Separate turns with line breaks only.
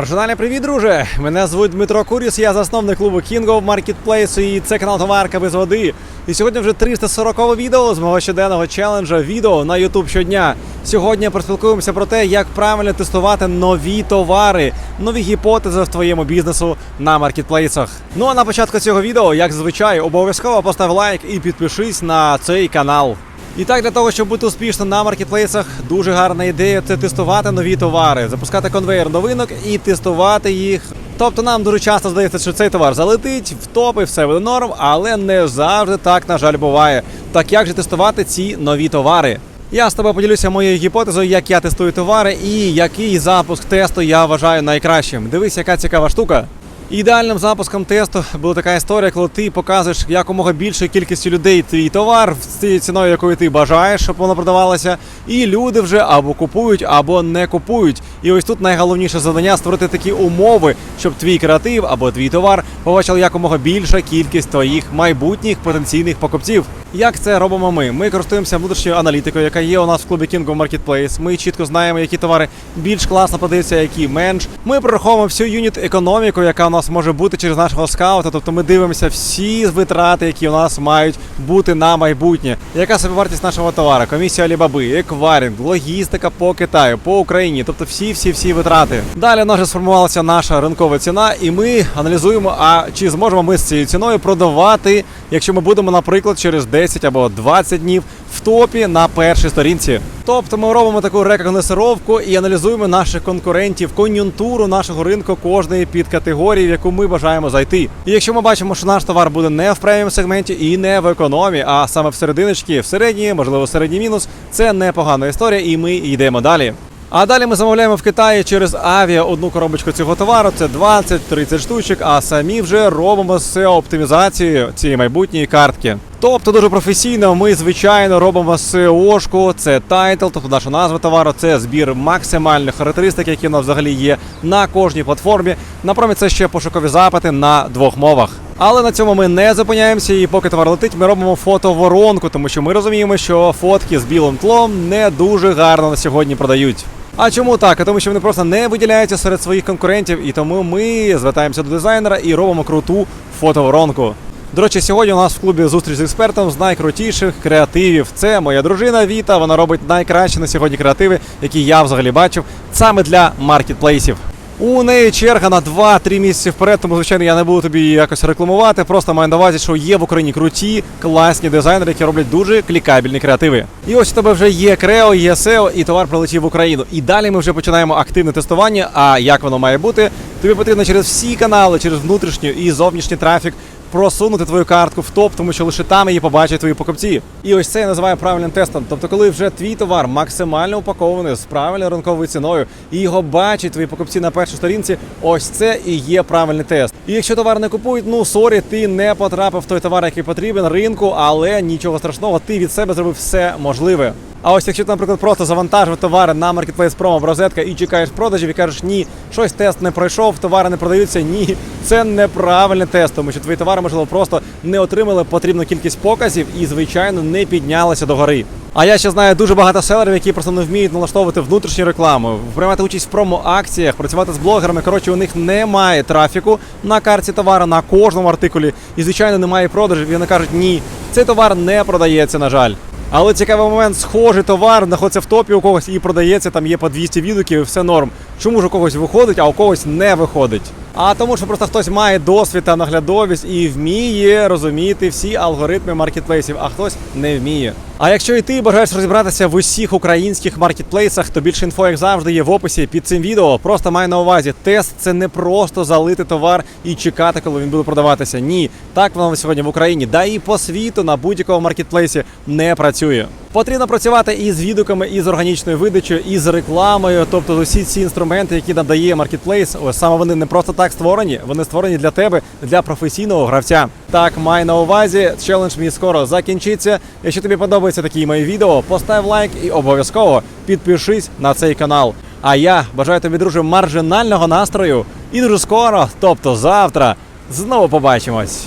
Маржинальний привіт, друже! Мене звуть Дмитро Куріс, я засновник клубу of Marketplace і це канал Товарка без води. І сьогодні вже 340 відео з мого щоденного челенджа відео на YouTube щодня. Сьогодні поспілкуємося про те, як правильно тестувати нові товари, нові гіпотези в твоєму бізнесу на маркетплейсах. Ну а на початку цього відео, як зазвичай, обов'язково постав лайк і підпишись на цей канал. І так, для того, щоб бути успішним на маркетплейсах, дуже гарна ідея це тестувати нові товари, запускати конвейер новинок і тестувати їх. Тобто нам дуже часто здається, що цей товар залетить в топ і все буде норм, але не завжди так, на жаль, буває. Так як же тестувати ці нові товари? Я з тобою поділюся моєю гіпотезою, як я тестую товари і який запуск тесту я вважаю найкращим. Дивись, яка цікава штука. Ідеальним запуском тесту була така історія, коли ти показуєш якомога більшою кількістю людей твій товар з цією ціною, якою ти бажаєш, щоб воно продавалося, і люди вже або купують, або не купують. І ось тут найголовніше завдання створити такі умови, щоб твій креатив або твій товар побачили якомога більша кількість твоїх майбутніх потенційних покупців. Як це робимо ми? Ми користуємося внутрішньою аналітикою, яка є у нас в клубі King of Marketplace. Ми чітко знаємо, які товари більш класно продаються, які менш. Ми прораховуємо всю юніт економіку, яка у нас може бути через нашого скаута. Тобто ми дивимося всі витрати, які у нас мають бути на майбутнє. Яка собівартість нашого товару? Комісія Алібаби, еквайринг, логістика по Китаю, по Україні, тобто всі, всі, всі витрати. Далі у нас вже сформувалася наша ринкова ціна, і ми аналізуємо, а чи зможемо ми з цією ціною продавати, якщо ми будемо, наприклад, через 10 або 20 днів в топі на першій сторінці. Тобто ми робимо таку рекогносировку і аналізуємо наших конкурентів, кон'юнктуру нашого ринку кожної підкатегорії, в яку ми бажаємо зайти. І якщо ми бачимо, що наш товар буде не в преміум сегменті і не в економі, а саме в серединочці, в середній, можливо, середній мінус, це непогана історія, і ми йдемо далі. А далі ми замовляємо в Китаї через авіа одну коробочку цього товару. Це 20-30 штучок. А самі вже робимо SEO оптимізацію цієї майбутньої картки. Тобто дуже професійно ми звичайно робимо SEO-шку, це тайтл, тобто наша назва товару, це збір максимальних характеристик, які у нас взагалі є на кожній платформі. Напромі це ще пошукові запити на двох мовах. Але на цьому ми не зупиняємося, і поки товар летить, ми робимо фотоворонку, тому що ми розуміємо, що фотки з білим тлом не дуже гарно на сьогодні продають. А чому так? Тому що вони просто не виділяються серед своїх конкурентів, і тому ми звертаємося до дизайнера і робимо круту фотоворонку. До речі, сьогодні у нас в клубі зустріч з експертом з найкрутіших креативів. Це моя дружина Віта. Вона робить найкращі на сьогодні креативи, які я взагалі бачив, саме для маркетплейсів. У неї черга на 2-3 місяці вперед, тому звичайно я не буду тобі якось рекламувати. Просто маю на увазі, що є в Україні круті, класні дизайнери, які роблять дуже клікабельні креативи. І ось у тебе вже є Крео, є SEO, і товар прилетів в Україну. І далі ми вже починаємо активне тестування. А як воно має бути? Тобі потрібно через всі канали, через внутрішній і зовнішній трафік просунути твою картку в топ, тому що лише там її побачать твої покупці. І ось це я називаю правильним тестом. Тобто, коли вже твій товар максимально упакований з правильною ринковою ціною, і його бачать твої покупці на першій сторінці, ось це і є правильний тест. І якщо товар не купують, ну сорі, ти не потрапив в той товар, який потрібен ринку, але нічого страшного, ти від себе зробив все можливе. А ось якщо ти, наприклад, просто завантажив товари на Marketplace Promo в розетка і чекаєш продажів і кажеш, ні, щось тест не пройшов, товари не продаються. Ні, це неправильний тест, тому що твої товари, можливо, просто не отримали потрібну кількість показів і, звичайно, не піднялися до гори. А я ще знаю дуже багато селерів, які просто не вміють налаштовувати внутрішню рекламу, приймати участь в промо-акціях, працювати з блогерами. Коротше, у них немає трафіку на карті товару на кожному артикулі, і звичайно немає продажів. І вони кажуть, ні, цей товар не продається, на жаль. Але цікавий момент, схожий товар знаходиться в топі у когось і продається, там є по 200 відгуків, і все норм. Чому ж у когось виходить, а у когось не виходить? А тому, що просто хтось має досвід та наглядовість і вміє розуміти всі алгоритми маркетплейсів, а хтось не вміє. А якщо і ти бажаєш розібратися в усіх українських маркетплейсах, то більше інфо, як завжди, є в описі під цим відео. Просто май на увазі, тест це не просто залити товар і чекати, коли він буде продаватися. Ні, так воно сьогодні в Україні, да і по світу на будь-якому маркетплейсі не працює. Потрібно працювати і з відгуками, і з органічною видачею, і з рекламою, тобто усі ці інструменти, які надає маркетплейс, ось саме вони не просто так створені, вони створені для тебе, для професійного гравця. Так, май на увазі, челендж мій скоро закінчиться. Якщо тобі подобаються такі мої відео, постав лайк і обов'язково підпишись на цей канал. А я бажаю тобі, друже, маржинального настрою і дуже скоро, тобто завтра, знову побачимось.